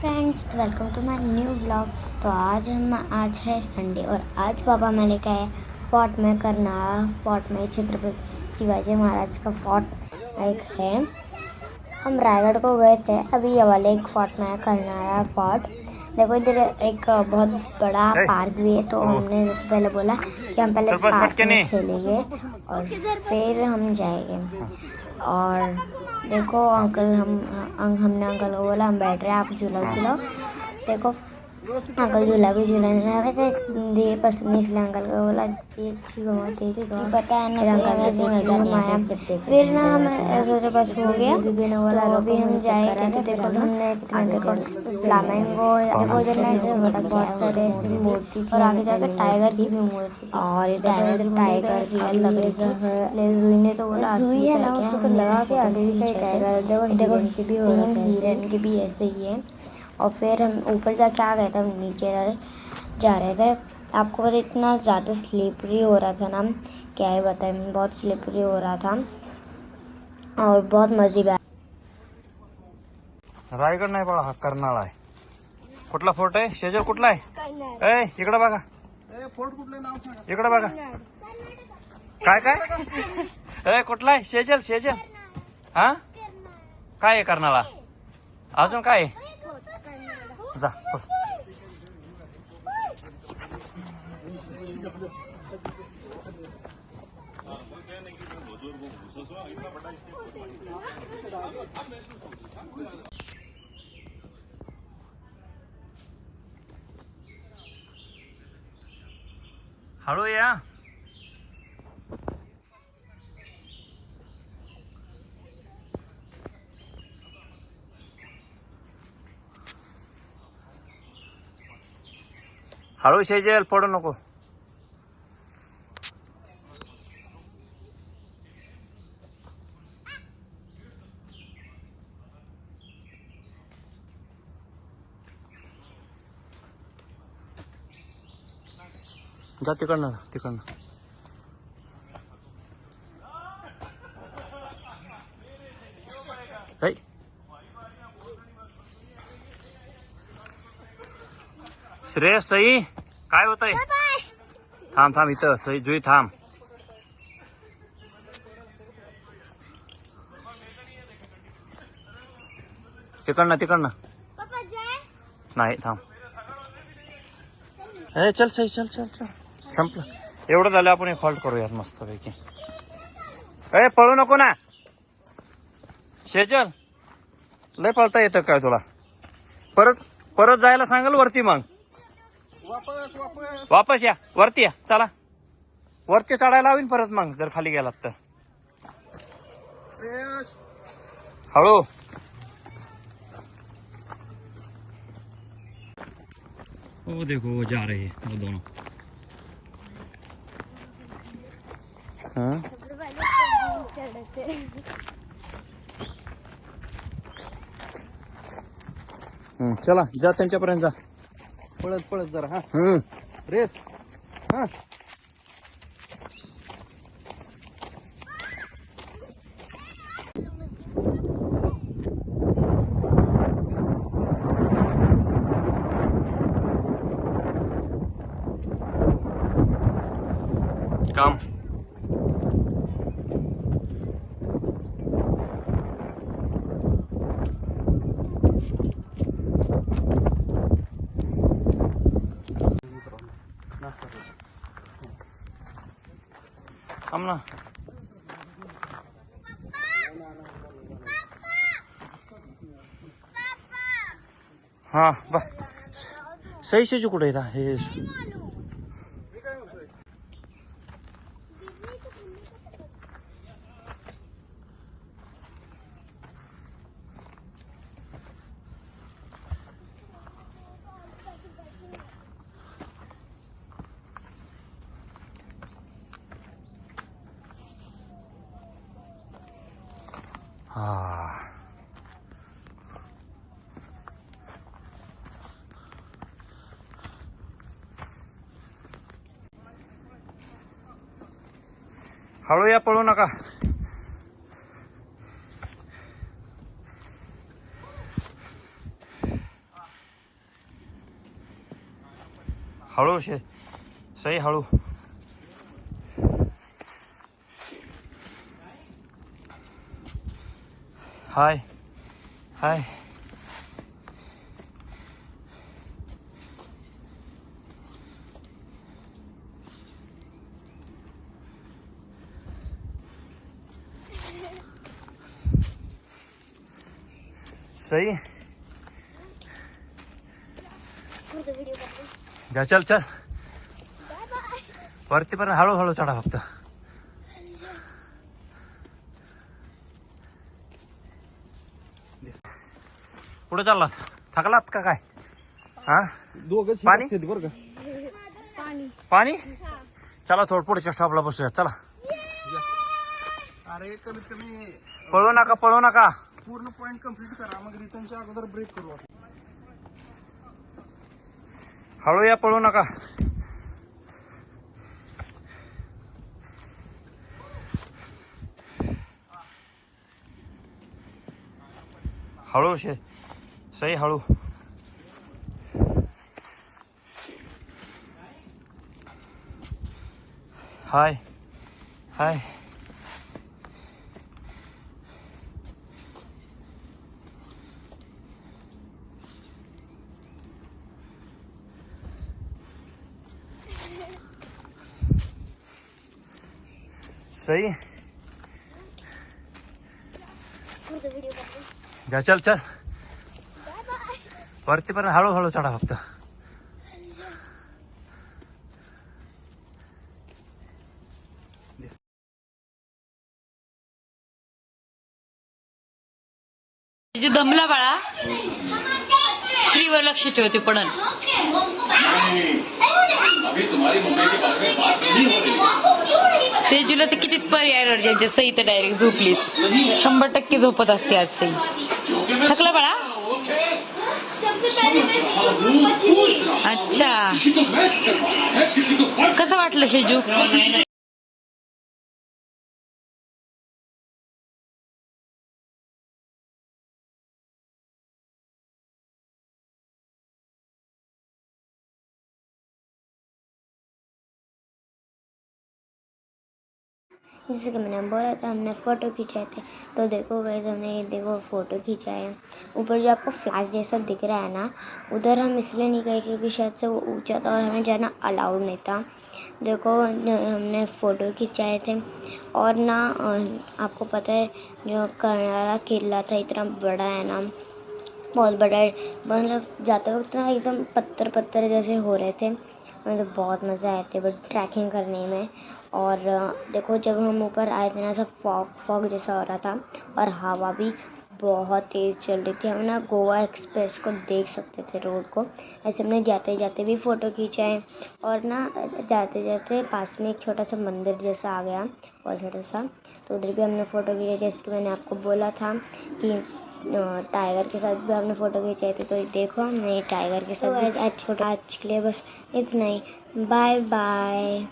Friends welcome to my new blog तो आज हम आज है संडे और आज पापा मैं लेकर आए फोर्ट में करनाल फोर्ट में छत्रपति शिवाजी महाराज का फोर्ट एक है। हम रायगढ़ को गए थे अभी ये वाले एक फोर्ट में है करनाल फोर्ट देखो इधर एक बहुत बड़ा पार्क भी है तो हमने सबसे पहले बोला कि हम पहले पार्क में खेलेंगे और फिर हम जाएँगे। और देखो अंकल, हम हमने अंकल को बोला, हम बैठ रहे हैं, आप झूला झूलो देखो अंकल झूला भी झूलाने लगे। वैसे नहीं इसलिए अंकल को बोला ये ठीक हो ठीक है पता है ना अंकल ने देखो घुमाया फिर ना हम बस हो गया तो अभी हम जाएँगे तो देखो हमने देखो फ्लामेंगो ना ऐसे बहुत सारे मूर्ति और आगे जाकर टाइगर की भी मूर्ति और इधर टाइगर की जुई ने तो बोला जुई है ना उसको तो लगा के असली टाइगर देखो देखो भी हो के भी ऐसे ही है। और फिर हम ऊपर जाके आ गए थे हम नीचे जा रहे थे। आपको पता इतना ज़्यादा स्लिपरी हो रहा था ना क्या ही बताएं बहुत स्लिपरी हो रहा था। और बहुत मज़े रायगड नाही बाळा हा कर्नाळा आहे कुठला फोर्ट आहे? शेजर कुठला आहे? ए इकडे बघा. इकडे बघा. काय काय? ए कुठला आहे? शेजल शेजल. हा? काय आहे कर्नाळा अजून काय आहे? जा बघ. हळू या हळू शेजेल पडू नको जा तिकडनं तिकडनं ऐ. श्रेयस सई काय होत आहे थांब थांब इथं सई जुई थांब. तिकडनं तिकडनं. नाही थांब. ए चल सई चल चल चल. संपलं. एवढं झालं आपण एक हॉल्ट करूयात मस्तपैकी. ए पळू नको ना. शेजल लय पळता येतं काय तुला? परत परत जायला सांगाल वरती मग. वापस या. वरती या. चला. वरती चढायला हवीन परत मग जर खाली गेलात तर. हळू. वो देखो वो जा रहे हैं. वो दोनों. हाँ? चला. जा त्यांच्यापर्यंत जा. पळत पळत जरा हा. हम्म रेस. हा. काम. 他们呢爸爸爸爸爸爸啊不谁谁就过来的谁谁谁啊。हळू या पळू नका हळू शे सई हळू हाय हाय सई जा चल चल वरती पण हळूहळू चढा फक्त पुढे चाललात थकलात का काय? हा? दोघच पाणी? बरं का. पाणी. चला थोडं पुढच्या स्टॉपला बसूया चला. अरे कमीत कमी पळू नका पळू नका. पूर्ण पॉइंट कंप्लीट करा. मग रिटर्नच्या अगोदर ब्रेक करू आपण. हळू या पळू नका. हळू शे सई हळू। हाय हाय। सई जा चल चल। वरती पण हळूहळू चढा फक्त. जे दमला बाळा. श्रीवर लक्ष ठेवते पडन सेजूला तर किती पर्याय एनर्जी सई तर डायरेक्ट झोपलीच. शंभर टक्के झोपत असते आज सई. थकला बाळा? अच्छा. कसं वाटलं शेजू? जैसे कि मैंने बोला था, हमने फ़ोटो खिंचाए थे। तो देखो गए हमने ये देखो फ़ोटो खिंचाए हैं। ऊपर जो आपको फ्लैश जैसा दिख रहा है ना, उधर हम इसलिए नहीं गए क्योंकि शायद से वो ऊँचा था और हमें जाना अलाउड नहीं था। देखो हमने फ़ोटो खिंचाए थे। और ना, आपको पता है, जो करनारा किला था, इतना बड़ा है ना, बहुत बड़ा मतलब जाते वक्त ना एकदम पत्थर पत्थर जैसे हो रहे थे। मतलब बहुत मज़ा आया था बट ट्रैकिंग करने में। और देखो, जब हम ऊपर आए थे ना सब फॉग फॉग जैसा हो रहा था और हवा भी बहुत तेज़ चल रही थी। हम ना गोवा एक्सप्रेस को देख सकते थे रोड को। ऐसे हमने जाते जाते भी फ़ोटो खींचाए और ना जाते जाते पास में एक छोटा सा मंदिर जैसा आ गया, बहुत छोटा सा। तो उधर भी हमने फ़ोटो खींचा जैसे कि मैंने आपको बोला था कि टाइगर के साथ भी हमने फ़ोटो खींचाई थी तो देखो हमने टाइगर के साथ आज छोटा आज के लिए बस इतना ही। Bye bye